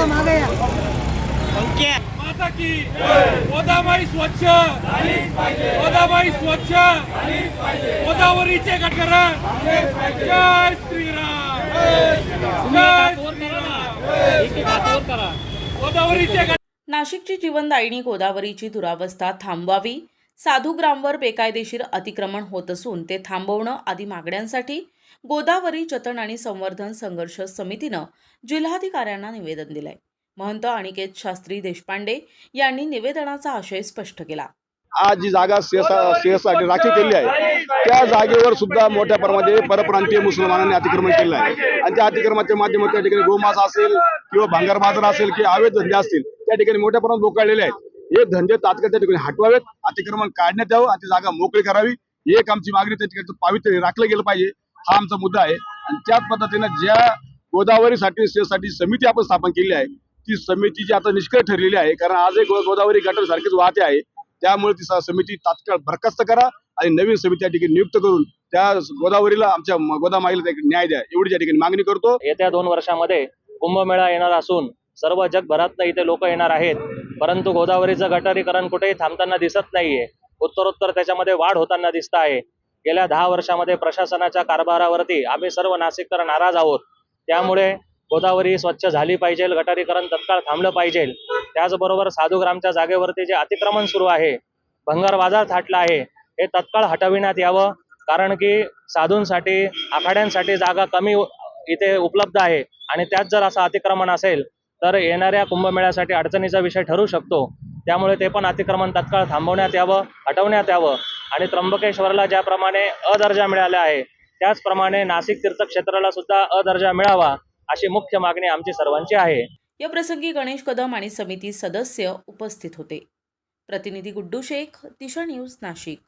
काका मागे या. माता की गोदाबाई स्वच्छ. गोदाबाई स्वच्छ. गोदावरीचे गटर जय श्रीराम. जय श्रीराम. गोदावरीचे गटर नाशिकची जीवनदायिनी गोदावरीची दुरावस्था थांबवावी. साधुग्रामवर बेकायदेशीर अतिक्रमण होत असून ते थांबवणं आदी मागण्यांसाठी गोदावरी जतन आणि संवर्धन संघर्ष समितीनं जिल्हाधिकाऱ्यांना निवेदन दिलंय. महंत अनिकेत शास्त्री देशपांडे यांनी निवेदनाचा आशय स्पष्ट केला. आज जी जागा सिंहसाठी राखीव केली आहे त्या जागेवर सुद्धा मोठ्या प्रमाणात परप्रांतीय मुसलमानांनी अतिक्रमण केलं आहे. आणि त्या अतिक्रमणाच्या माध्यमातून त्या ठिकाणी गोमास असेल किंवा भांगर बाजार असेल किंवा अवैध धंदे असतील त्या ठिकाणी मोठ्या प्रमाणात बोकाळलेले आहेत. हे धंदे तात्काळ त्या ठिकाणी हटवावेत. अतिक्रमण काढण्यात यावं आणि ती जागा मोकळी करावी. ही एक आमची मागणी त्या ठिकाणी पावित्र्य राखलं गेलं पाहिजे. हा आमचा मुद्दा आहे. आणि त्याच पद्धतीनं ज्या गोदावरीसाठी साठी समिती आपण स्थापन केली आहे ती समिती जी आता निष्क्रिय ठरलेली आहे कारण आजही एक गोदावरी गटर सारखीच वाहते आहे. त्यामुळे ती समिती तात्काळ बरखास्त करा आणि नवीन समिती त्या ठिकाणी नियुक्त करून त्या गोदावरीला आमच्या गोदामाईला त्या न्याय द्या. एवढी त्या ठिकाणी मागणी करतो. येत्या दोन वर्षामध्ये कुंभमेळा येणार असून सर्व जगभरात इथे लोक येणार आहेत. परंतु गोदावरीचं गटारीकरण कुठेही थांबताना दिसत नाहीये. उत्तरोत्तर त्याच्यामध्ये वाढ होताना दिसत आहे. गेल्या दहा वर्षामध्ये प्रशासनाच्या कारभारावरती आम्ही सर्व नाशिककर नाराज आहोत. त्यामुळे गोदावरी स्वच्छ झाली पाहिजे गटारीकरण तत्काळ थांबलं पाहिजे. त्याचबरोबर साधूग्रामच्या जागेवरती जे अतिक्रमण सुरू आहे भंगार बाजार थाटला आहे हे तत्काळ हटविण्यात यावं कारण की साधूंसाठी आखाड्यांसाठी जागा कमी इथे उपलब्ध आहे. आणि त्यात जर असं अतिक्रमण असेल तर येणाऱ्या कुंभमेळ्यासाठी अडचणीचा विषय ठरू शकतो. त्यामुळे ते पण अतिक्रमण तत्काळ थांबवण्यात यावं हटवण्यात यावं आणि त्र्यंबकेश्वरला ज्याप्रमाणे अ दर्जा मिळाला आहे त्याचप्रमाणे नाशिक तीर्थक्षेत्राला सुद्धा अ दर्जा मिळावा अशी मुख्य मागणी आमची सर्वांची आहे. या प्रसंगी गणेश कदम आणि समिती सदस्य उपस्थित होते. प्रतिनिधी गुड्डू शेख दिशा न्यूज नाशिक.